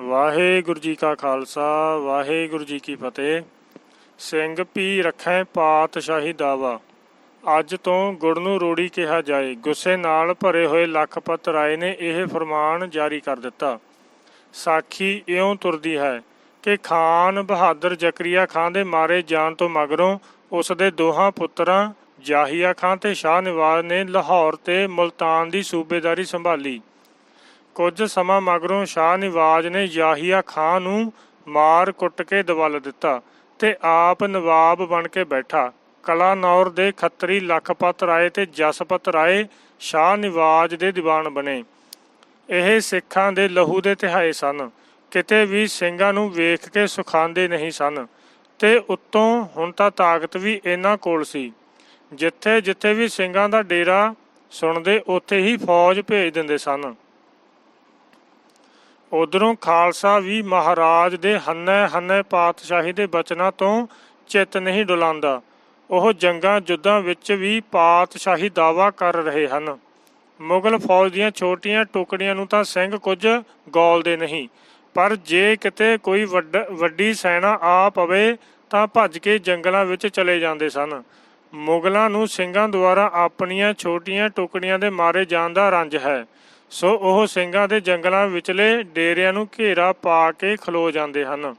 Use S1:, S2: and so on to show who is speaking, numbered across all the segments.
S1: ਵਾਹਿਗੁਰੂ ਜੀ ਕਾ ਖਾਲਸਾ, ਵਾਹਿਗੁਰੂ ਜੀ ਕੀ ਫਤਿਹ। ਸਿੰਘ ਪੀ ਰੱਖੈ ਪਾਤਸ਼ਾਹੀ ਦਾਵਾ। ਅੱਜ ਤੋਂ ਗੁੜ ਨੂੰ ਰੋੜੀ ਕਿਹਾ ਜਾਏ। ਗੁੱਸੇ ਨਾਲ ਭਰੇ ਹੋਏ ਲਖਪਤ ਰਾਏ ਨੇ ਇਹ ਫਰਮਾਨ ਜਾਰੀ ਕਰ ਦਿੱਤਾ। ਸਾਖੀ ਇਉਂ ਤੁਰਦੀ ਹੈ ਕਿ ਖਾਨ ਬਹਾਦਰ ਜ਼ਕਰੀਆ ਖਾਨ ਦੇ ਮਾਰੇ ਜਾਣ ਤੋਂ ਮਗਰੋਂ ਉਸ ਦੇ ਦੋਹਾਂ ਪੁੱਤਰਾਂ ਜਾਹੀਆ ਖਾਨ ਤੇ ਸ਼ਾਹ ਨਿਵਾਜ਼ ਨੇ ਲਾਹੌਰ ਤੇ ਮੁਲਤਾਨ ਦੀ ਸੂਬੇਦਾਰੀ ਸੰਭਾਲੀ। ਕੁਝ ਸਮਾਂ ਮਗਰੋਂ ਸ਼ਾਹ ਨਿਵਾਜ ਨੇ ਯਾਹੀਆ ਖਾਨ ਨੂੰ ਮਾਰ ਕੁੱਟ ਕੇ ਦਵਲ ਦਿੱਤਾ ਤੇ ਆਪ ਨਵਾਬ ਬਣ ਕੇ ਬੈਠਾ। ਕਲਾਨੌਰ ਦੇ ਖੱਤਰੀ ਲਖਪਤ ਰਾਏ ਤੇ ਜਸਪਤ ਰਾਏ ਸ਼ਾਹ ਨਿਵਾਜ ਦੇ ਦੀਵਾਨ ਬਣੇ। ਇਹ ਸਿੱਖਾਂ ਦੇ ਲਹੂ ਦੇ ਤਿਹਾਏ ਸਨ। ਕਿਤੇ ਵੀ ਸਿੰਘਾਂ ਨੂੰ ਵੇਖ ਕੇ ਸੁਖਾਂਦੇ ਨਹੀਂ ਸਨ ਤੇ ਉੱਤੋਂ ਹੁਣ ਤਾਂ ਤਾਕਤ ਵੀ ਇਹਨਾਂ ਕੋਲ ਸੀ। ਜਿੱਥੇ ਜਿੱਥੇ ਵੀ ਸਿੰਘਾਂ ਦਾ ਡੇਰਾ ਸੁਣਦੇ, ਉੱਥੇ ਹੀ ਫੌਜ ਭੇਜ ਦਿੰਦੇ ਸਨ। ਉਧਰੋਂ ਖਾਲਸਾ ਵੀ ਮਹਾਰਾਜ ਦੇ ਹੰਨੇ ਹੰਨੇ ਪਾਤਸ਼ਾਹੀ ਦੇ ਬਚਨਾਂ ਤੋਂ ਚਿੱਤ ਨਹੀਂ ਡੁਲਾਉਂਦਾ। ਉਹ ਜੰਗਾਂ ਜੁੱਦਾਂ ਵਿੱਚ ਵੀ ਪਾਤਸ਼ਾਹੀ ਦਾਵਾ ਕਰ ਰਹੇ ਹਨ। ਮੁਗਲ ਫੌਜ ਦੀਆਂ ਛੋਟੀਆਂ ਟੁਕੜੀਆਂ ਨੂੰ ਤਾਂ ਸਿੰਘ ਕੁਝ ਗੋਲਦੇ ਨਹੀਂ, ਪਰ ਜੇ ਕਿਤੇ ਕੋਈ ਵੱਡ- ਵੱਡੀ ਸੈਨਾ ਆ ਪਵੇ ਤਾਂ ਭੱਜ ਕੇ ਜੰਗਲਾਂ ਵਿੱਚ ਚਲੇ ਜਾਂਦੇ ਸਨ। ਮੁਗਲਾਂ ਨੂੰ ਸਿੰਘਾਂ ਦੁਆਰਾ ਆਪਣੀਆਂ ਛੋਟੀਆਂ ਟੁਕੜੀਆਂ ਦੇ ਮਾਰੇ ਜਾਣ ਦਾ ਰੰਜ ਹੈ। ਸੋ ਉਹ ਸਿੰਘਾਂ ਦੇ ਜੰਗਲਾਂ ਵਿਚਲੇ ਡੇਰਿਆਂ ਨੂੰ ਘੇਰਾ ਪਾ ਕੇ ਖਲੋ ਜਾਂਦੇ ਹਨ।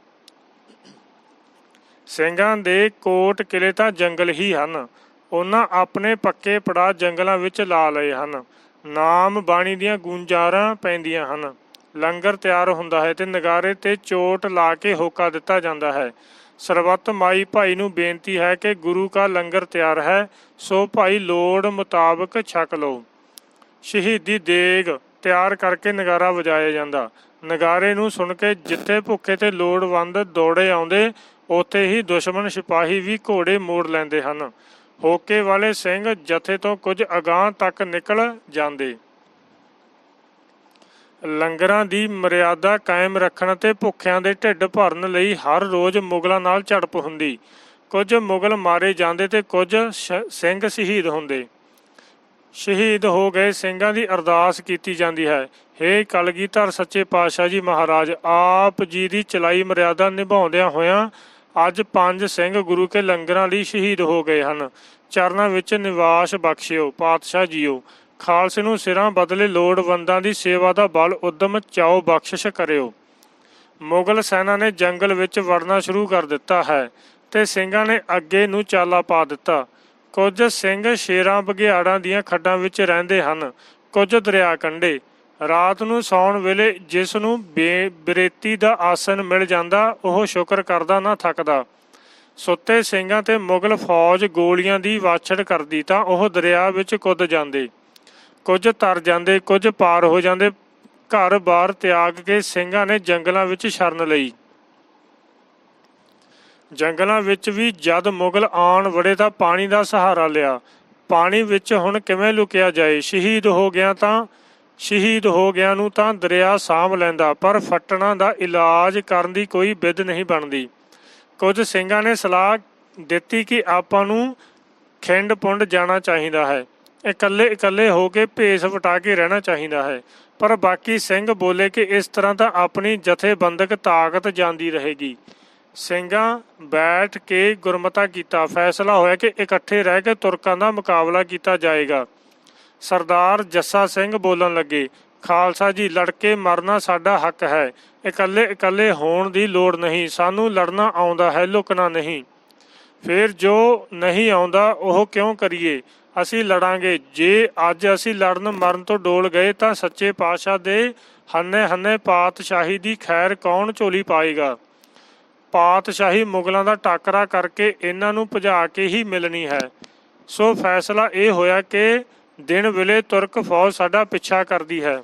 S1: ਸਿੰਘਾਂ ਦੇ ਕੋਟ ਕਿਲੇ ਤਾਂ ਜੰਗਲ ਹੀ ਹਨ। ਉਹਨਾਂ ਆਪਣੇ ਪੱਕੇ ਪੜਾ ਜੰਗਲਾਂ ਵਿੱਚ ਲਾ ਲਏ ਹਨ। ਨਾਮ ਬਾਣੀ ਦੀਆਂ ਗੂੰਜਾਰਾਂ ਪੈਂਦੀਆਂ ਹਨ। ਲੰਗਰ ਤਿਆਰ ਹੁੰਦਾ ਹੈ ਤੇ ਨਗਾਰੇ ਤੇ ਚੋਟ ਲਾ ਕੇ ਹੋਕਾ ਦਿੱਤਾ ਜਾਂਦਾ ਹੈ। ਸਰਬੱਤ ਮਾਈ ਭਾਈ ਨੂੰ ਬੇਨਤੀ ਹੈ ਕਿ ਗੁਰੂ ਕਾ ਲੰਗਰ ਤਿਆਰ ਹੈ, ਸੋ ਭਾਈ ਲੋੜ ਮੁਤਾਬਕ ਛਕ ਲਓ। ਸ਼ਹੀਦੀ ਦੇਗ ਤਿਆਰ ਕਰਕੇ ਨਗਾਰਾ ਵਜਾਇਆ ਜਾਂਦਾ। ਨਗਾਰੇ ਨੂੰ ਸੁਣ ਕੇ ਜਿੱਥੇ ਭੁੱਖੇ ਤੇ ਲੋੜਵੰਦ ਦੌੜੇ ਆਉਂਦੇ, ਉੱਥੇ ਹੀ ਦੁਸ਼ਮਣ ਸਿਪਾਹੀ ਵੀ ਘੋੜੇ ਮੋੜ ਲੈਂਦੇ ਹਨ। ਹੋਕੇ ਵਾਲੇ ਸਿੰਘ ਜਥੇ ਤੋਂ ਕੁਝ ਅਗਾਂਹ ਤੱਕ ਨਿਕਲ ਜਾਂਦੇ। ਲੰਗਰਾਂ ਦੀ ਮਰਿਆਦਾ ਕਾਇਮ ਰੱਖਣ ਤੇ ਭੁੱਖਿਆਂ ਦੇ ਢਿੱਡ ਭਰਨ ਲਈ ਹਰ ਰੋਜ਼ ਮੁਗਲਾਂ ਨਾਲ ਝੜਪ ਹੁੰਦੀ। ਕੁਝ ਮੁਗਲ ਮਾਰੇ ਜਾਂਦੇ ਤੇ ਕੁਝ ਸ਼- ਸਿੰਘ ਸ਼ਹੀਦ ਹੁੰਦੇ। ਸ਼ਹੀਦ ਹੋ ਗਏ ਸਿੰਘਾਂ ਦੀ ਅਰਦਾਸ ਕੀਤੀ ਜਾਂਦੀ ਹੈ। ਹੇ ਕਲਗੀਧਰ ਸੱਚੇ ਪਾਤਸ਼ਾਹ ਜੀ ਮਹਾਰਾਜ, ਆਪ ਜੀ ਦੀ ਚਲਾਈ ਮਰਿਆਦਾ ਨਿਭਾਉਂਦਿਆਂ ਹੋਇਆਂ ਅੱਜ ਪੰਜ ਸਿੰਘ ਗੁਰੂ ਕੇ ਲੰਗਰਾਂ ਲਈ ਸ਼ਹੀਦ ਹੋ ਗਏ ਹਨ। ਚਰਨਾਂ ਵਿੱਚ ਨਿਵਾਸ ਬਖਸ਼ਿਓ, ਪਾਤਸ਼ਾਹ ਜੀਓ। ਖਾਲਸੇ ਨੂੰ ਸਿਰਾਂ ਬਦਲੇ ਲੋੜਵੰਦਾਂ ਦੀ ਸੇਵਾ ਦਾ ਬਲ ਉਦਮ ਚਾਓ ਬਖਸ਼ਿਸ਼ ਕਰਿਓ। ਮੁਗਲ ਸੈਨਾ ਨੇ ਜੰਗਲ ਵਿੱਚ ਵੜਨਾ ਸ਼ੁਰੂ ਕਰ ਦਿੱਤਾ ਹੈ ਤੇ ਸਿੰਘਾਂ ਨੇ ਅੱਗੇ ਨੂੰ ਚਾਲਾ ਪਾ ਦਿੱਤਾ। ਕੁਝ ਸਿੰਘ ਸ਼ੇਰਾਂ ਬਘਿਆੜਾਂ ਦੀਆਂ ਖੱਡਾਂ ਵਿੱਚ ਰਹਿੰਦੇ ਹਨ, ਕੁਝ ਦਰਿਆ ਕੰਢੇ ਰਾਤ ਨੂੰ ਸੌਣ ਵੇਲੇ ਜਿਸ ਨੂੰ ਬੇ- ਬਰੇਤੀ ਦਾ ਆਸਨ ਮਿਲ ਜਾਂਦਾ, ਉਹ ਸ਼ੁਕਰ ਕਰਦਾ ਨਾ ਥੱਕਦਾ। ਸੁੱਤੇ ਸਿੰਘਾਂ ਤੇ ਮੁਗਲ ਫੌਜ ਗੋਲੀਆਂ ਦੀ ਵਾਛੜ ਕਰਦੀ ਤਾਂ ਉਹ ਦਰਿਆ ਵਿੱਚ ਕੁੱਦ ਜਾਂਦੇ। ਕੁਝ ਤਰ ਜਾਂਦੇ, ਕੁਝ ਪਾਰ ਹੋ ਜਾਂਦੇ। ਘਰ-ਬਾਰ ਤਿਆਗ ਕੇ ਸਿੰਘਾਂ ਨੇ ਜੰਗਲਾਂ ਵਿੱਚ ਸ਼ਰਨ ਲਈ। ਜੰਗਲਾਂ ਵਿੱਚ ਵੀ ਜਦ ਮੁਗਲ ਆਣ ਵੜੇ ਤਾਂ ਪਾਣੀ ਦਾ ਸਹਾਰਾ ਲਿਆ। ਪਾਣੀ ਵਿੱਚ ਹੁਣ ਕਿਵੇਂ ਲੁਕਿਆ ਜਾਏ? ਸ਼ਹੀਦ ਹੋ ਗਿਆ ਤਾਂ, ਸ਼ਹੀਦ ਹੋ ਗਿਆ ਨੂੰ ਤਾਂ ਦਰਿਆ ਸਾਂਭ ਲੈਂਦਾ, ਪਰ ਫਟਣਾ ਦਾ ਇਲਾਜ ਕਰਨ ਦੀ ਕੋਈ ਵਿਧ ਨਹੀਂ ਬਣਦੀ। ਕੁਝ ਸਿੰਘਾਂ ਨੇ ਸਲਾਹ ਦਿੱਤੀ ਕਿ ਆਪਾਂ ਨੂੰ ਖਿੰਡ ਪੁੰਡ ਜਾਣਾ ਚਾਹੀਦਾ ਹੈ। ਇਕੱਲੇ ਇਕੱਲੇ ਹੋ ਕੇ ਭੇਸ ਵਟਾ ਕੇ ਰਹਿਣਾ ਚਾਹੀਦਾ ਹੈ। ਪਰ ਬਾਕੀ ਸਿੰਘ ਬੋਲੇ ਕਿ ਇਸ ਤਰ੍ਹਾਂ ਤਾਂ ਆਪਣੀ ਜਥੇਬੰਦਕ ਤਾਕਤ ਜਾਂਦੀ ਰਹੇਗੀ। ਸਿੰਘਾਂ ਬੈਠ ਕੇ ਗੁਰਮਤਾ ਕੀਤਾ। ਫੈਸਲਾ ਹੋਇਆ ਕਿ ਇਕੱਠੇ ਰਹਿ ਕੇ ਤੁਰਕਾਂ ਦਾ ਮੁਕਾਬਲਾ ਕੀਤਾ ਜਾਏਗਾ। ਸਰਦਾਰ ਜੱਸਾ ਸਿੰਘ ਬੋਲਣ ਲੱਗੇ, ਖਾਲਸਾ ਜੀ, ਲੜਕੇ ਮਰਨਾ ਸਾਡਾ ਹੱਕ ਹੈ। ਇਕੱਲੇ ਇਕੱਲੇ ਹੋਣ ਦੀ ਲੋੜ ਨਹੀਂ। ਸਾਨੂੰ ਲੜਨਾ ਆਉਂਦਾ ਹੈ, ਲੁਕਣਾ ਨਹੀਂ। ਫਿਰ ਜੋ ਨਹੀਂ ਆਉਂਦਾ, ਉਹ ਕਿਉਂ ਕਰੀਏ? ਅਸੀਂ ਲੜਾਂਗੇ। ਜੇ ਅੱਜ ਅਸੀਂ ਲੜਨ ਮਰਨ ਤੋਂ ਡੋਲ ਗਏ, ਤਾਂ ਸੱਚੇ ਪਾਤਸ਼ਾਹ ਦੇ ਹੰਨੇ ਹੰਨੇ ਪਾਤਸ਼ਾਹੀ ਦੀ ਖੈਰ ਕੌਣ ਝੋਲੀ ਪਾਏਗਾ? ਪਾਤਸ਼ਾਹੀ ਮੁਗਲਾਂ ਦਾ ਟਾਕਰਾ ਕਰਕੇ ਇਹਨਾਂ ਨੂੰ ਭਜਾ ਕੇ ਹੀ ਮਿਲਣੀ ਹੈ। ਸੋ ਫੈਸਲਾ ਇਹ ਹੋਇਆ ਕਿ ਦਿਨ ਵੇਲੇ ਤੁਰਕ ਫੌਜ ਸਾਡਾ ਪਿੱਛਾ ਕਰਦੀ ਹੈ।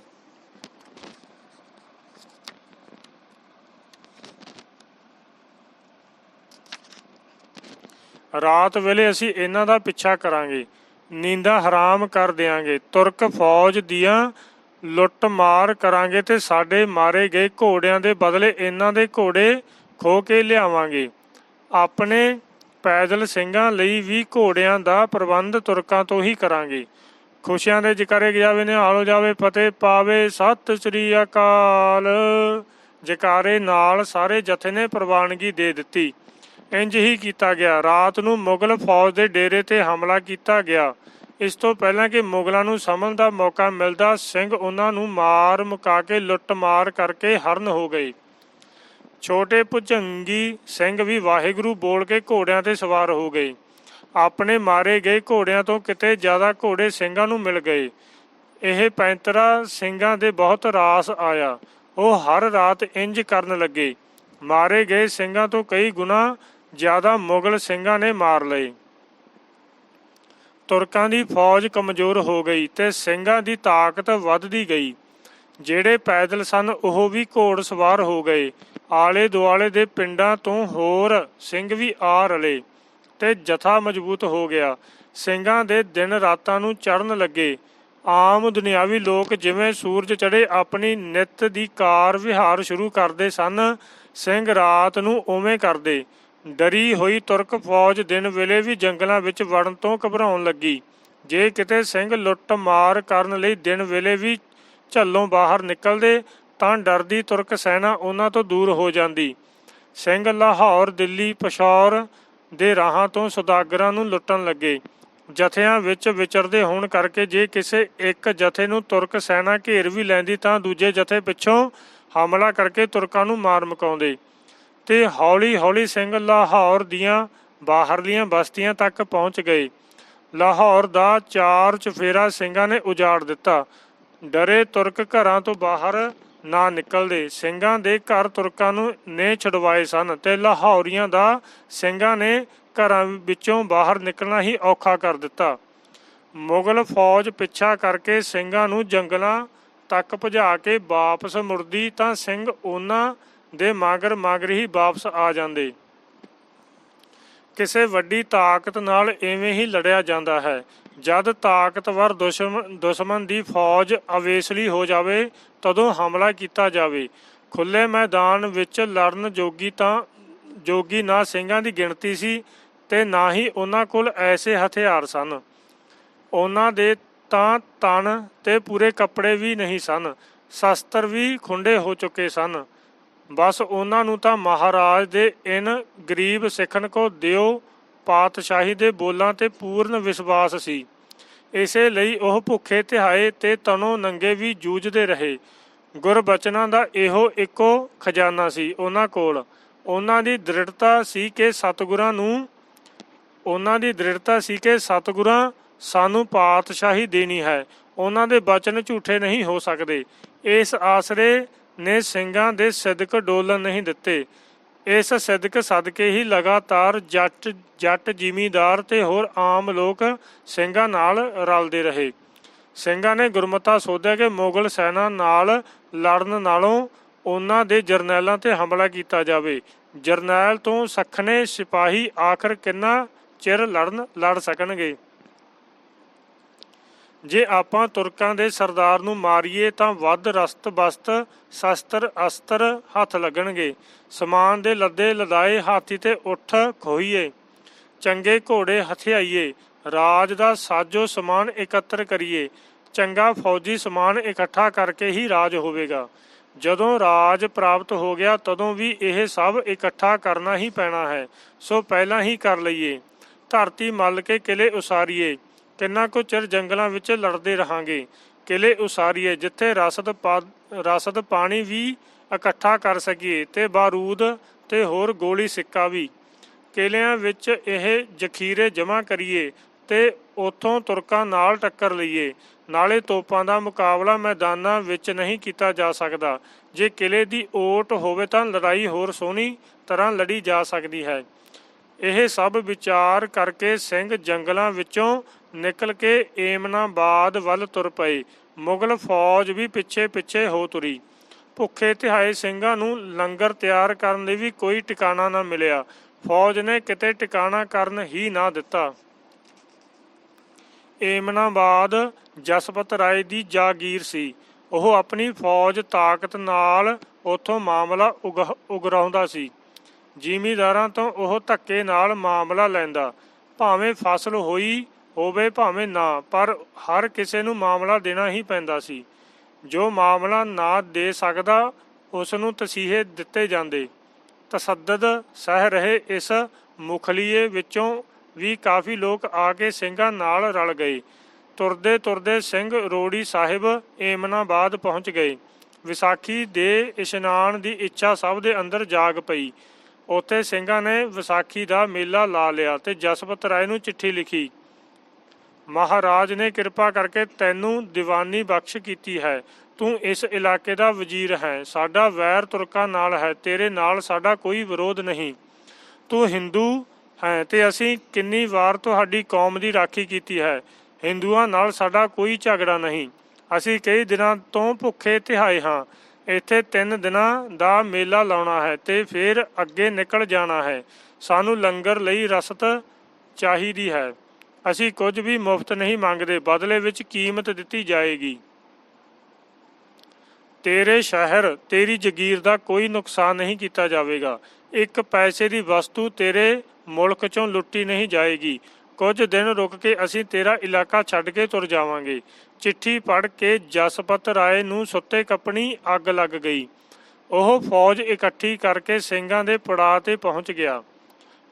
S1: ਰਾਤ ਵੇਲੇ ਅਸੀਂ ਇਹਨਾਂ ਦਾ ਪਿੱਛਾ ਕਰਾਂਗੇ। ਨੀਂਦਾਂ ਹਰਾਮ ਕਰ ਦਿਆਂਗੇ। ਤੁਰਕ ਫੌਜ ਦੀਆਂ ਲੁੱਟ ਮਾਰ ਕਰਾਂਗੇ ਤੇ ਸਾਡੇ ਮਾਰੇ ਗਏ ਘੋੜਿਆਂ ਦੇ ਬਦਲੇ ਇਹਨਾਂ ਦੇ ਘੋੜੇ ਖੋ ਕੇ ਲਿਆਵਾਂਗੇ। ਆਪਣੇ ਪੈਦਲ ਸਿੰਘਾਂ ਲਈ ਵੀ ਘੋੜਿਆਂ ਦਾ ਪ੍ਰਬੰਧ ਤੁਰਕਾਂ ਤੋਂ ਹੀ ਕਰਾਂਗੇ। ਖੁਸ਼ੀਆਂ ਦੇ ਜਕਾਰੇ ਜਾਵੇ, ਨਿਹਾਲ ਹੋ ਜਾਵੇ, ਫਤਿਹ ਪਾਵੇ। ਸਤਿ ਸ੍ਰੀ ਅਕਾਲ। ਜਕਾਰੇ ਨਾਲ ਸਾਰੇ ਜਥੇ ਨੇ ਪ੍ਰਵਾਨਗੀ ਦੇ ਦਿੱਤੀ। ਇੰਜ ਹੀ ਕੀਤਾ ਗਿਆ। ਰਾਤ ਨੂੰ ਮੁਗਲ ਫੌਜ ਦੇ ਡੇਰੇ ਤੇ ਹਮਲਾ ਕੀਤਾ ਗਿਆ। ਇਸ ਤੋਂ ਪਹਿਲਾਂ ਕਿ ਮੁਗਲਾਂ ਨੂੰ ਸਮਝਣ ਦਾ ਮੌਕਾ ਮਿਲਦਾ, ਸਿੰਘ ਉਹਨਾਂ ਨੂੰ ਮਾਰ ਮੁਕਾ ਕੇ ਲੁੱਟ ਮਾਰ ਕਰਕੇ ਹਰਨ ਹੋ ਗਏ। ਛੋਟੇ ਭੁਜੰਗੀ ਸਿੰਘ ਵੀ ਵਾਹਿਗੁਰੂ ਬੋਲ ਕੇ ਘੋੜਿਆਂ ਤੇ ਸਵਾਰ ਹੋ ਗਏ। ਆਪਣੇ ਮਾਰੇ ਗਏ ਘੋੜਿਆਂ ਤੋਂ ਕਿਤੇ ਜ਼ਿਆਦਾ ਘੋੜੇ ਸਿੰਘਾਂ ਨੂੰ ਮਿਲ ਗਏ। ਇਹ ਪੈਂਤਰਾ ਸਿੰਘਾਂ ਦੇ ਬਹੁਤ ਰਾਸ ਆਇਆ। ਉਹ ਹਰ ਰਾਤ ਇੰਜ ਕਰਨ ਲੱਗੇ। ਮਾਰੇ ਗਏ ਸਿੰਘਾਂ ਤੋਂ ਕਈ ਗੁਣਾ ਜ਼ਿਆਦਾ ਮੁਗਲ ਸਿੰਘਾਂ ਨੇ ਮਾਰ ਲਏ। ਤੁਰਕਾਂ ਦੀ ਫੌਜ ਕਮਜ਼ੋਰ ਹੋ ਗਈ ਤੇ ਸਿੰਘਾਂ ਦੀ ਤਾਕਤ ਵੱਧਦੀ ਗਈ। ਜਿਹੜੇ ਪੈਦਲ ਸਨ, ਉਹ ਵੀ ਘੋੜ ਸਵਾਰ ਹੋ ਗਏ। ਆਲੇ ਦੁਆਲੇ ਦੇ ਪਿੰਡਾਂ ਤੋਂ ਹੋਰ ਸਿੰਘ ਵੀ ਆ ਰਲੇ ਤੇ ਜਥਾ ਮਜ਼ਬੂਤ ਹੋ ਗਿਆ। ਸਿੰਘਾਂ ਦੇ ਦਿਨ ਰਾਤਾਂ ਨੂੰ ਚੜਨ ਲੱਗੇ। ਆਮ ਦੁਨਿਆਵੀ ਲੋਕ ਜਿਵੇਂ ਸੂਰਜ ਚੜ੍ਹੇ, ਆਪਣੀ ਨਿਤ ਦੀ ਕਾਰ ਵਿਹਾਰ ਸ਼ੁਰੂ ਕਰਦੇ ਸਨ। ਸਿੰਘ ਰਾਤ ਨੂੰ ਉਵੇਂ ਕਰਦੇ। ਡਰੀ ਹੋਈ ਤੁਰਕ ਫੌਜ ਦਿਨ ਵੇਲੇ ਵੀ ਜੰਗਲਾਂ ਵਿੱਚ ਵੜਨ ਤੋਂ ਘਬਰਾਉਣ ਲੱਗੀ। ਜੇ ਕਿਤੇ ਸਿੰਘ ਲੁੱਟ ਮਾਰ ਕਰਨ ਲਈ ਦਿਨ ਵੇਲੇ ਵੀ ਝੱਲੋਂ ਬਾਹਰ ਨਿਕਲਦੇ ਤਾਂ ਡਰਦੀ ਤੁਰਕ ਸੈਨਾ ਉਹਨਾਂ ਤੋਂ ਦੂਰ ਹੋ ਜਾਂਦੀ। ਸਿੰਘ ਲਾਹੌਰ, ਦਿੱਲੀ, ਪਸ਼ੌਰ ਦੇ ਰਾਹਾਂ ਤੋਂ ਸੁਦਾਗਰਾਂ ਨੂੰ ਲੁੱਟਣ ਲੱਗੇ। ਜਥਿਆਂ ਵਿੱਚ ਵਿਚਰਦੇ ਹੋਣ ਕਰਕੇ ਜੇ ਕਿਸੇ ਇੱਕ ਜਥੇ ਨੂੰ ਤੁਰਕ ਸੈਨਾ ਘੇਰ ਵੀ ਲੈਂਦੀ ਤਾਂ ਦੂਜੇ ਜਥੇ ਪਿੱਛੋਂ ਹਮਲਾ ਕਰਕੇ ਤੁਰਕਾਂ ਨੂੰ ਮਾਰ ਮੁਕਾਉਂਦੇ। ਤੇ ਹੌਲੀ-ਹੌਲੀ ਸਿੰਘ ਲਾਹੌਰ ਦੀਆਂ ਬਾਹਰਲੀਆਂ ਬਸਤੀਆਂ ਤੱਕ ਪਹੁੰਚ ਗਏ। ਲਾਹੌਰ ਦਾ ਚਾਰ ਚਫੇਰਾ ਸਿੰਘਾਂ ਨੇ ਉਜਾੜ ਦਿੱਤਾ। ਡਰੇ ਤੁਰਕ ਘਰਾਂ ਤੋਂ ਬਾਹਰ ਨਾ ਨਿਕਲਦੇ। ਸਿੰਘਾਂ ਦੇ ਘਰ ਤੁਰਕਾਂ ਨੂੰ ਨੇ ਛਡਵਾਏ ਸਨ ਤੇ ਲਾਹੌਰੀਆਂ ਦਾ ਸਿੰਘਾਂ ਨੇ ਘਰਾਂ ਵਿੱਚੋਂ ਬਾਹਰ ਨਿਕਲਣਾ ਹੀ ਔਖਾ ਕਰ ਦਿੱਤਾ। ਮੁਗਲ ਫੌਜ ਪਿੱਛਾ ਕਰਕੇ ਸਿੰਘਾਂ ਨੂੰ ਜੰਗਲਾਂ ਤੱਕ ਭਜਾ ਕੇ ਵਾਪਸ ਮੁੜਦੀ ਤਾਂ ਸਿੰਘ ਉਹਨਾਂ ਦੇ ਮਾਗਰ ਮਾਗਰ ਹੀ ਵਾਪਸ ਆ ਜਾਂਦੇ। ਕਿਸੇ ਵੱਡੀ ਤਾਕਤ ਨਾਲ ਐਵੇਂ ਹੀ ਲੜਿਆ ਜਾਂਦਾ ਹੈ। ਜਦ ਤਾਕਤਵਰ ਦੁਸ਼ਮਣ ਦੁਸ਼ਮਣ ਦੀ ਫੌਜ ਅਵੇਸਲੀ ਹੋ ਜਾਵੇ, ਤਦੋਂ ਹਮਲਾ ਕੀਤਾ ਜਾਵੇ। ਖੁੱਲੇ ਮੈਦਾਨ ਵਿੱਚ ਲੜਨ ਜੋਗੀ ਤਾਂ, ਜੋਗੀ ਨਾ ਸਿੰਘਾਂ ਦੀ ਗਿਣਤੀ ਸੀ ਤੇ ਨਾ ਹੀ ਉਹਨਾਂ ਕੋਲ ਐਸੇ ਹਥਿਆਰ ਸਨ। ਉਹਨਾਂ ਦੇ ਤਾਂ ਤਨ ਤੇ ਪੂਰੇ ਕੱਪੜੇ ਵੀ ਨਹੀਂ ਸਨ, ਸ਼ਸਤਰ ਵੀ ਖੁੰਡੇ ਹੋ ਚੁੱਕੇ ਸਨ। ਬਸ ਉਹਨਾਂ ਨੂੰ ਤਾਂ ਮਹਾਰਾਜ ਦੇ ਇਨ ਗਰੀਬ ਸਿੱਖਣ ਕੋ ਦਿਓ ਪਾਤਸ਼ਾਹੀ ਦੇ ਬੋਲਾਂ ਤੇ ਪੂਰਨ ਵਿਸ਼ਵਾਸ ਸੀ। ਇਸੇ ਲਈ ਉਹ ਭੁੱਖੇ ਤਿਹਾਏ ਤੇ ਤਨੋਂ ਨੰਗੇ ਵੀ ਜੂਝਦੇ ਰਹੇ। ਗੁਰਬਚਨਾਂ ਦਾ ਇਹੋ ਇੱਕੋ ਖਜ਼ਾਨਾ ਸੀ ਉਹਨਾਂ ਕੋਲ। ਉਹਨਾਂ ਦੀ ਦ੍ਰਿੜਤਾ ਸੀ ਕਿ ਸਤਿਗੁਰਾਂ ਨੂੰ, ਉਹਨਾਂ ਦੀ ਦ੍ਰਿੜਤਾ ਸੀ ਕਿ ਸਤਿਗੁਰਾਂ ਸਾਨੂੰ ਪਾਤਸ਼ਾਹੀ ਦੇਣੀ ਹੈ। ਉਹਨਾਂ ਦੇ ਬਚਨ ਝੂਠੇ ਨਹੀਂ ਹੋ ਸਕਦੇ। ਇਸ ਆਸਰੇ ਨੇ ਸਿੰਘਾਂ ਦੇ ਸਿਦਕ ਡੋਲਣ ਨਹੀਂ ਦਿੱਤੇ। ਇਸ ਸਿਦਕ ਸਦਕੇ ਹੀ ਲਗਾਤਾਰ ਜੱਟ ਜੱਟ ਜ਼ਿਮੀਂਦਾਰ ਤੇ ਹੋਰ ਆਮ ਲੋਕ ਸਿੰਘਾਂ ਨਾਲ ਰਲਦੇ ਰਹੇ। ਸਿੰਘਾਂ ਨੇ ਗੁਰਮਤਾ ਸੋਧਿਆ ਕਿ ਮੁਗਲ ਸੈਨਾ ਨਾਲ ਲੜਨ ਨਾਲੋਂ ਉਹਨਾਂ ਦੇ ਜਰਨੈਲਾਂ ਤੇ ਹਮਲਾ ਕੀਤਾ ਜਾਵੇ। ਜਰਨੈਲ ਤੋਂ ਸਖਣੇ ਸਿਪਾਹੀ ਆਖਰ ਕਿੰਨਾ ਚਿਰ ਲੜਨ, ਲੜ ਸਕਣਗੇ? ਜੇ ਆਪਾਂ ਤੁਰਕਾਂ ਦੇ ਸਰਦਾਰ ਨੂੰ ਮਾਰੀਏ ਤਾਂ ਵੱਧ ਰਸਤ ਬਸਤ, ਸ਼ਸਤਰ ਅਸਤਰ ਹੱਥ ਲੱਗਣਗੇ। ਸਮਾਨ ਦੇ ਲੱਦੇ ਲਦਾਏ ਹਾਥੀ ਤੇ ਉੱਠ ਖੋਈਏ ਚੰਗੇ ਘੋੜੇ ਹਥਿਆਈਏ। ਰਾਜ ਦਾ ਸਾਜੋ ਸਮਾਨ ਇਕੱਤਰ ਕਰੀਏ। ਚੰਗਾ ਫੌਜੀ ਸਮਾਨ ਇਕੱਠਾ ਕਰਕੇ ਹੀ ਰਾਜ ਹੋਵੇਗਾ। ਜਦੋਂ ਰਾਜ ਪ੍ਰਾਪਤ ਹੋ ਗਿਆ, ਤਦੋਂ ਵੀ ਇਹ ਸਭ ਇਕੱਠਾ ਕਰਨਾ ਹੀ ਪੈਣਾ ਹੈ। ਸੋ ਪਹਿਲਾਂ ਹੀ ਕਰ ਲਈਏ। ਧਰਤੀ ਮੱਲ ਕੇ ਕਿਲੇ ਉਸਾਰੀਏ। ਕਿੰਨਾ ਕੁ ਚਿਰ ਜੰਗਲਾਂ ਵਿੱਚ ਲੜਦੇ ਰਹਾਂਗੇ। ਕਿਲੇ ਉਸਾਰੀਏ, ਜਿੱਥੇ ਰਸਦ ਪਾ- ਰਸਦ ਪਾਣੀ ਵੀ ਇਕੱਠਾ ਕਰ ਸਕੀਏ ਤੇ ਬਾਰੂਦ ਤੇ ਹੋਰ ਗੋਲੀ ਸਿੱਕਾ ਵੀ। ਕਿਲਿਆਂ ਵਿੱਚ ਇਹ ਜ਼ਖੀਰੇ ਜਮ੍ਹਾਂ ਕਰੀਏ ਤੇ ਉਥੋਂ ਤੁਰਕਾਂ ਨਾਲ ਟੱਕਰ ਲਈਏ। ਨਾਲੇ ਤੋਪਾਂ ਦਾ ਮੁਕਾਬਲਾ ਮੈਦਾਨਾਂ ਵਿੱਚ ਨਹੀਂ ਕੀਤਾ ਜਾ ਸਕਦਾ। ਜੇ ਕਿਲੇ ਦੀ ਓਟ ਹੋਵੇ ਤਾਂ ਲੜਾਈ ਹੋਰ ਸੋਹਣੀ ਤਰ੍ਹਾਂ ਲੜੀ ਜਾ ਸਕਦੀ ਹੈ। ਇਹ ਸਭ ਵਿਚਾਰ ਕਰਕੇ ਸਿੰਘ ਜੰਗਲਾਂ ਵਿੱਚੋਂ ਨਿਕਲ ਕੇ ਏਮਨਾਬਾਦ ਵੱਲ ਤੁਰ ਪਏ। ਮੁਗਲ ਫੌਜ ਵੀ ਪਿੱਛੇ ਪਿੱਛੇ ਹੋ ਤੁਰੀ। ਭੁੱਖੇ ਤਿਹਾਏ ਸਿੰਘਾਂ ਨੂੰ ਲੰਗਰ ਤਿਆਰ ਕਰਨ ਲਈ ਵੀ ਕੋਈ ਟਿਕਾਣਾ ਨਾ ਮਿਲਿਆ। ਫੌਜ ਨੇ ਕਿਤੇ ਟਿਕਾਣਾ ਕਰਨ ਹੀ ਨਾ ਦਿੱਤਾ। ਏਮਨਾਬਾਦ ਜਸਪਤ ਰਾਏ ਦੀ ਜਾਗੀਰ ਸੀ। ਉਹ ਆਪਣੀ ਫੌਜ ਤਾਕਤ ਨਾਲ ਉਥੋਂ ਮਾਮਲਾ ਉਗ- ਉਗਰਾਉਂਦਾ ਸੀ। ਜ਼ਿਮੀਦਾਰਾਂ ਤੋਂ ਉਹ ਧੱਕੇ ਨਾਲ ਮਾਮਲਾ ਲੈਂਦਾ। ਭਾਵੇਂ ਫਸਲ ਹੋਈ ਹੋਵੇ ਭਾਵੇਂ ਨਾ, ਪਰ ਹਰ ਕਿਸੇ ਨੂੰ ਮਾਮਲਾ ਦੇਣਾ ਹੀ ਪੈਂਦਾ ਸੀ। ਜੋ ਮਾਮਲਾ ਨਾ ਦੇ ਸਕਦਾ ਉਸ ਨੂੰ ਤਸੀਹੇ ਦਿੱਤੇ ਜਾਂਦੇ। ਤਸੱਦਦ ਸਹਿ ਰਹੇ ਇਸ ਮੁਖਲੀਏ ਵਿੱਚੋਂ ਵੀ ਕਾਫੀ ਲੋਕ ਆ ਕੇ ਸਿੰਘਾਂ ਨਾਲ ਰਲ ਗਏ। ਤੁਰਦੇ ਤੁਰਦੇ ਸਿੰਘ ਰੋੜੀ ਸਾਹਿਬ ਏਮਨਾਬਾਦ ਪਹੁੰਚ ਗਏ। ਵਿਸਾਖੀ ਦੇ ਇਸ਼ਨਾਨ ਦੀ ਇੱਛਾ ਸਭ ਦੇ ਅੰਦਰ ਜਾਗ ਪਈ। ਉੱਥੇ ਸਿੰਘਾਂ ਨੇ ਵਿਸਾਖੀ ਦਾ ਮੇਲਾ ਲਾ ਲਿਆ ਤੇ ਜਸਪਤ ਰਾਏ ਨੂੰ ਚਿੱਠੀ ਲਿਖੀ। ਮਹਾਰਾਜ ਨੇ ਕਿਰਪਾ ਕਰਕੇ ਤੈਨੂੰ ਦੀਵਾਨੀ ਬਖਸ਼ ਕੀਤੀ ਹੈ। ਤੂੰ ਇਸ ਇਲਾਕੇ ਦਾ ਵਜ਼ੀਰ ਹੈ। ਸਾਡਾ ਵੈਰ ਤੁਰਕਾਂ ਨਾਲ ਹੈ। ਤੇਰੇ ਨਾਲ ਸਾਡਾ ਕੋਈ ਵਿਰੋਧ ਨਹੀਂ। ਤੂੰ ਹਿੰਦੂ ਹੈ ਤੇ ਅਸੀਂ ਕਿੰਨੀ ਵਾਰ ਤੁਹਾਡੀ ਕੌਮ ਦੀ ਰਾਖੀ ਕੀਤੀ ਹੈ। ਹਿੰਦੂਆਂ ਨਾਲ ਸਾਡਾ ਕੋਈ ਝਗੜਾ ਨਹੀਂ। ਅਸੀਂ ਕਈ ਦਿਨਾਂ ਤੋਂ ਭੁੱਖੇ ਤਿਹਾਏ ਹਾਂ। ਇੱਥੇ ਤਿੰਨ ਦਿਨਾਂ ਦਾ ਮੇਲਾ ਲਾਉਣਾ ਹੈ ਤੇ ਫਿਰ ਅੱਗੇ ਨਿਕਲ ਜਾਣਾ ਹੈ। ਸਾਨੂੰ ਲੰਗਰ ਲਈ ਰਸਤ ਚਾਹੀਦੀ ਹੈ। ਅਸੀਂ ਕੁਝ ਵੀ ਮੁਫਤ ਨਹੀਂ ਮੰਗਦੇ, ਬਦਲੇ ਵਿੱਚ ਕੀਮਤ ਦਿੱਤੀ ਜਾਏਗੀ। ਤੇਰੇ ਸ਼ਹਿਰ, ਤੇਰੀ ਜ਼ਗੀਰ ਦਾ ਕੋਈ ਨੁਕਸਾਨ ਨਹੀਂ ਕੀਤਾ ਜਾਵੇਗਾ। ਇੱਕ ਪੈਸੇ ਦੀ ਵਸਤੂ ਤੇਰੇ ਮੁਲਕ ਚੋਂ ਲੁੱਟੀ ਨਹੀਂ ਜਾਏਗੀ। ਕੁਝ ਦਿਨ ਰੁਕ ਕੇ ਅਸੀਂ ਤੇਰਾ ਇਲਾਕਾ ਛੱਡ ਕੇ ਤੁਰ ਜਾਵਾਂਗੇ। ਚਿੱਠੀ ਪੜ੍ਹ ਕੇ ਜਸਪਤ ਰਾਏ ਨੂੰ ਸੁੱਤੇ ਕੱਪਣੀ ਅੱਗ ਲੱਗ ਗਈ। ਉਹ ਫੌਜ ਇਕੱਠੀ ਕਰਕੇ ਸਿੰਘਾਂ ਦੇ ਪੜਾਅ ਤੇ ਪਹੁੰਚ ਗਿਆ।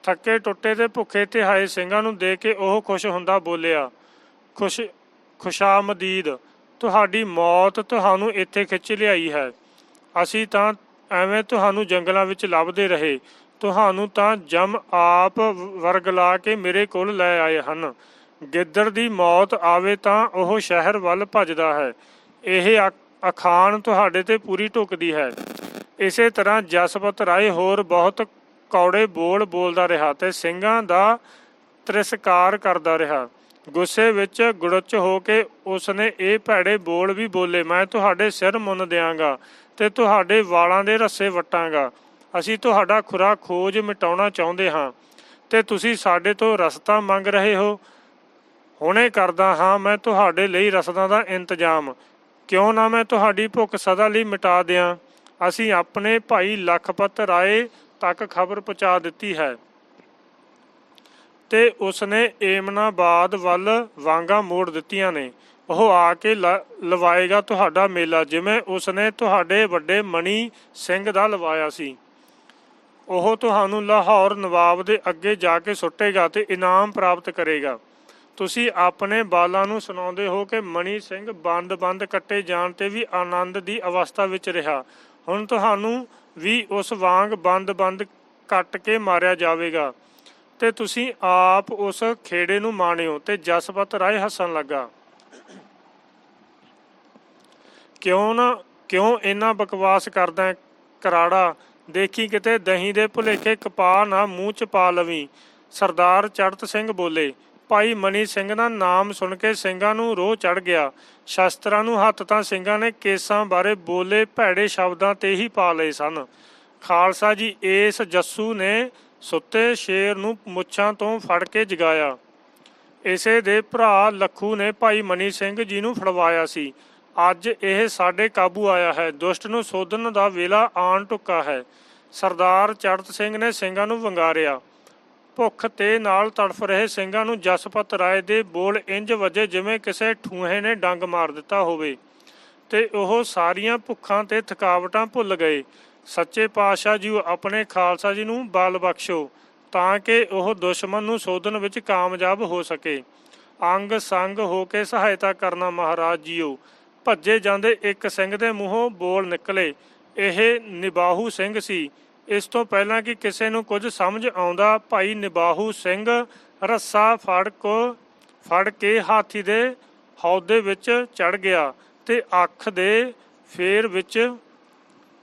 S1: ਥੱਕੇ ਟੁੱਟੇ ਤੇ ਭੁੱਖੇ ਤੇ ਹਾਏ ਸਿੰਘਾਂ ਨੂੰ ਦੇਖ ਕੇ ਉਹ ਖੁਸ਼ ਹੁੰਦਾ ਬੋਲਿਆ, ਖੁਸ਼, ਖੁਸ਼ਾਮਦੀਦ, ਤੁਹਾਡੀ ਮੌਤ ਤੁਹਾਨੂੰ ਇੱਥੇ ਖਿੱਚ ਲਿਆਈ ਹੈ। ਅਸੀਂ ਤਾਂ ਐਵੇਂ ਤੁਹਾਨੂੰ ਜੰਗਲਾਂ ਵਿੱਚ ਲੱਭਦੇ ਰਹੇ। ਤੁਹਾਨੂੰ ਤਾਂ ਜਮ ਆਪ ਵਰਗਲਾ ਕੇ ਮੇਰੇ ਕੋਲ ਲੈ ਆਏ ਹਨ। ਗਿੱਦੜ ਦੀ ਮੌਤ ਆਵੇ ਤਾਂ ਉਹ ਸ਼ਹਿਰ ਵੱਲ ਭੱਜਦਾ ਹੈ। ਇਹ ਅਖਾਣ ਤੁਹਾਡੇ ਤੇ ਪੂਰੀ ਢੁਕਦੀ ਹੈ। ਇਸੇ ਤਰ੍ਹਾਂ ਜਸਪਤ ਰਾਏ ਹੋਰ ਬਹੁਤ ਕੌੜੇ ਬੋਲ ਬੋਲਦਾ ਰਿਹਾ ਤੇ ਸਿੰਘਾਂ ਦਾ ਤਿਰਸਕਾਰ ਕਰਦਾ ਰਿਹਾ। ਗੁੱਸੇ ਵਿੱਚ ਗੁੜਚ ਹੋ ਕੇ ਉਸਨੇ ਇਹ ਭੈੜੇ ਬੋਲ ਵੀ ਬੋਲੇ, ਮੈਂ ਤੁਹਾਡੇ ਸਿਰ ਮੁੰਨ ਦਿਆਂਗਾ ਤੇ ਤੁਹਾਡੇ ਵਾਲਾਂ ਦੇ ਰੱਸੇ ਵਟਾਂਗਾ। ਅਸੀਂ ਤੁਹਾਡਾ ਖੁਰਾ ਖੋਜ ਮਿਟਾਉਣਾ ਚਾਹੁੰਦੇ ਹਾਂ ਤੇ ਤੁਸੀਂ ਸਾਡੇ ਤੋਂ ਰਸਤਾ ਮੰਗ ਰਹੇ ਹੋ। ਹੁਣੇ ਕਰਦਾ ਹਾਂ, ਮੈਂ ਤੁਹਾਡੇ ਲਈ ਰਸਤਾ ਦਾ ਇੰਤਜ਼ਾਮ। ਕਿਉਂ ਨਾ ਮੈਂ ਤੁਹਾਡੀ ਭੁੱਖ ਸਦਾ ਲਈ ਮਿਟਾ ਦਿਆਂ? ਅਸੀਂ ਆਪਣੇ ਭਾਈ ਲਖਪਤ ਰਾਏ ਤੱਕ ਖਬਰ ਪਹੁੰਚਾ ਦਿੱਤੀ ਹੈ। ਤੇ ਉਸਨੇ ਏਮਨਾਬਾਦ ਵੱਲ ਵਾਂਗਾ ਮੋੜ ਦਿੱਤੀਆਂ ਨੇ। ਉਹ ਆ ਕੇ ਲਵਾਏਗਾ ਤੁਹਾਡਾ ਮੇਲਾ, ਜਿਵੇਂ ਉਸਨੇ ਤੁਹਾਡੇ ਵੱਡੇ ਮਣੀ ਸਿੰਘ ਦਾ ਲਵਾਇਆ ਸੀ। ਉਹ ਤੁਹਾਨੂੰ ਲਾਹੌਰ ਨਵਾਬ ਦੇ ਅੱਗੇ ਜਾ ਕੇ ਸੁੱਟੇਗਾ ਤੇ ਇਨਾਮ ਪ੍ਰਾਪਤ ਕਰੇਗਾ। ਤੁਸੀਂ ਆਪਣੇ ਬਾਲਾਂ ਨੂੰ ਸੁਣਾਉਂਦੇ ਹੋ ਕਿ ਮਣੀ ਸਿੰਘ ਬੰਦ-ਬੰਦ ਕੱਟੇ ਜਾਣ ਤੇ ਵੀ ਆਨੰਦ ਦੀ ਅਵਸਥਾ ਵਿੱਚ ਰਿਹਾ। ਹੁਣ ਤੁਹਾਨੂੰ ਵੀ ਉਸ ਵਾਂਗ ਬੰਦ-ਬੰਦ ਕੱਟ ਕੇ ਮਾਰਿਆ ਜਾਵੇਗਾ ਤੇ ਤੁਸੀਂ ਆਪ ਉਸ ਖੇੜੇ ਨੂੰ ਮਾਣਿਓ ਤੇ ਜਸਪਤ ਰਾਏ ਹੱਸਣ ਲੱਗਾ। ਕਿਉਂ ਨਾ, ਕਿਉਂ ਇੰਨਾ ਬਕਵਾਸ ਕਰਦਾ ਕਰਾੜਾ? ਦੇਖੀ ਕਿਤੇ ਦਹੀਂ ਦੇ ਭੁਲੇਖੇ ਕਪਾਹ ਨਾ ਮੂੰਹ ਚ ਪਾ ਲਵੀਂ। ਸਰਦਾਰ ਚੜਤ ਸਿੰਘ ਬੋਲੇ ਭਾਈ ਮਨੀ ਸਿੰਘ ਦਾ ਨਾਮ ਸੁਣ ਕੇ ਸਿੰਘਾਂ ਨੂੰ ਰੋਹ ਚੜ ਗਿਆ। ਸ਼ਸਤਰਾਂ ਨੂੰ ਹੱਥ ਤਾਂ ਸਿੰਘਾਂ ਨੇ ਕੇਸਾਂ ਬਾਰੇ ਬੋਲੇ ਭੈੜੇ ਸ਼ਬਦਾਂ ਤੇ ਹੀ ਪਾ ਲਏ ਸਨ। ਖਾਲਸਾ ਜੀ ਇਸ ਜੱਸੂ ਨੇ ਸੁੱਤੇ ਸ਼ੇਰ ਨੂੰ ਮੁੱਛਾਂ ਤੋਂ ਫੜ ਕੇ ਜਗਾਇਆ। ਇਸੇ ਦੇ ਭਰਾ ਲੱਖੂ ਨੇ ਭਾਈ ਮਨੀ ਸਿੰਘ ਜੀ ਨੂੰ ਫੜਵਾਇਆ ਸੀ। ਅੱਜ ਇਹ ਸਾਡੇ ਕਾਬੂ ਆਇਆ ਹੈ। ਦੁਸ਼ਟ ਨੂੰ ਸੋਧਣ ਦਾ ਵੇਲਾ ਆਣ ਟੁੱਕਾ ਹੈ। ਸਰਦਾਰ ਚੜਤ ਸਿੰਘ ਨੇ ਸਿੰਘਾਂ ਨੂੰ ਵੰਗਾਰਿਆ। ਭੁੱਖ ਤੇ ਨਾਲ ਤੜਫ ਰਹੇ ਸਿੰਘਾਂ ਨੂੰ ਜਸਪਤ ਰਾਏ ਦੇ ਬੋਲ ਇੰਜ ਵਜੇ ਜਿਵੇਂ ਕਿਸੇ ਠੂਹੇ ਨੇ ਡੰਗ ਮਾਰ ਦਿੱਤਾ ਹੋਵੇ ਤੇ ਉਹ ਸਾਰੀਆਂ ਭੁੱਖਾਂ ਤੇ ਥਕਾਵਟਾਂ ਭੁੱਲ ਗਏ। ਸੱਚੇ ਪਾਤਸ਼ਾਹ ਜੀ ਆਪਣੇ ਖਾਲਸਾ ਜੀ ਨੂੰ ਬਲ ਬਖਸ਼ੋ ਤਾਂ ਕਿ ਉਹ ਦੁਸ਼ਮਣ ਨੂੰ ਸੋਧਣ ਵਿੱਚ ਕਾਮਯਾਬ ਹੋ ਸਕੇ। ਅੰਗ ਸੰਗ ਹੋ ਕੇ ਸਹਾਇਤਾ ਕਰਨਾ ਮਹਾਰਾਜ ਜੀਓ। ਭੱਜੇ ਜਾਂਦੇ ਇੱਕ ਸਿੰਘ ਦੇ ਮੂੰਹੋਂ ਬੋਲ ਨਿਕਲੇ। ਇਹ ਨਿਬਾਹੂ ਸਿੰਘ ਸੀ। ਇਸ ਤੋਂ ਪਹਿਲਾਂ ਕਿ ਕਿਸੇ ਨੂੰ ਕੁਝ ਸਮਝ ਆਉਂਦਾ, ਭਾਈ ਨਿਬਾਹੂ ਸਿੰਘ ਰੱਸਾ ਫੜ ਕੋ, ਫੜ ਕੇ ਹਾਥੀ ਦੇ ਹੌਦੇ ਵਿੱਚ ਚੜ ਗਿਆ ਤੇ ਅੱਖ ਦੇ ਫੇਰ ਵਿੱਚ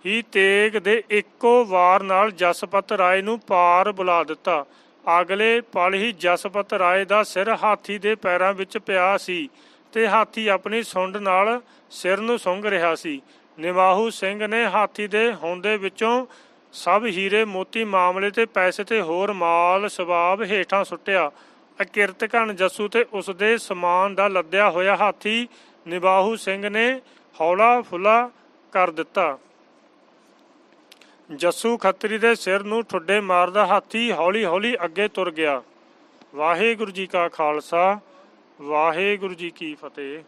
S1: ਹੀ ਤੇਗ ਦੇ ਇੱਕੋ ਵਾਰ ਨਾਲ ਜਸਪਤ ਰਾਏ ਨੂੰ ਪਾਰ ਬੁਲਾ ਦਿੱਤਾ। ਅਗਲੇ ਪਲ ਹੀ ਜਸਪਤ ਰਾਏ ਦਾ ਸਿਰ ਹਾਥੀ ਦੇ ਪੈਰਾਂ ਵਿੱਚ ਪਿਆ ਸੀ ਤੇ ਹਾਥੀ ਆਪਣੀ ਸੁੰਡ ਨਾਲ ਸਿਰ ਨੂੰ ਸੁੰਘ ਰਿਹਾ ਸੀ। ਨਿਵਾਹੂ ਸਿੰਘ ਨੇ ਹਾਥੀ ਦੇ ਹੁੰਦੇ ਵਿੱਚੋਂ ਸਭ ਹੀਰੇ ਮੋਤੀ ਮਾਮਲੇ ਤੇ ਪੈਸੇ ਤੇ ਹੋਰ ਮਾਲ ਸਵਾਬ ਹੇਠਾਂ ਸੁੱਟਿਆ। ਅਕਿਰਤ ਘਣ ਜੱਸੂ ਤੇ ਉਸਦੇ ਸਮਾਨ ਦਾ ਲੱਦਿਆ ਹੋਇਆ ਹਾਥੀ ਨਿਬਾਹੂ ਸਿੰਘ ਨੇ ਹੌਲਾ ਫੁਲਾ ਕਰ ਦਿੱਤਾ। ਜੱਸੂ ਖੱਤਰੀ ਦੇ ਸਿਰ ਨੂੰ ਠੁੱਡੇ ਮਾਰਦਾ ਹਾਥੀ ਹੌਲੀ-ਹੌਲੀ ਅੱਗੇ ਤੁਰ ਗਿਆ। ਵਾਹਿਗੁਰੂ ਜੀ ਕਾ ਖਾਲਸਾ, ਵਾਹਿਗੁਰੂ ਜੀ ਕੀ ਫਤਿਹ।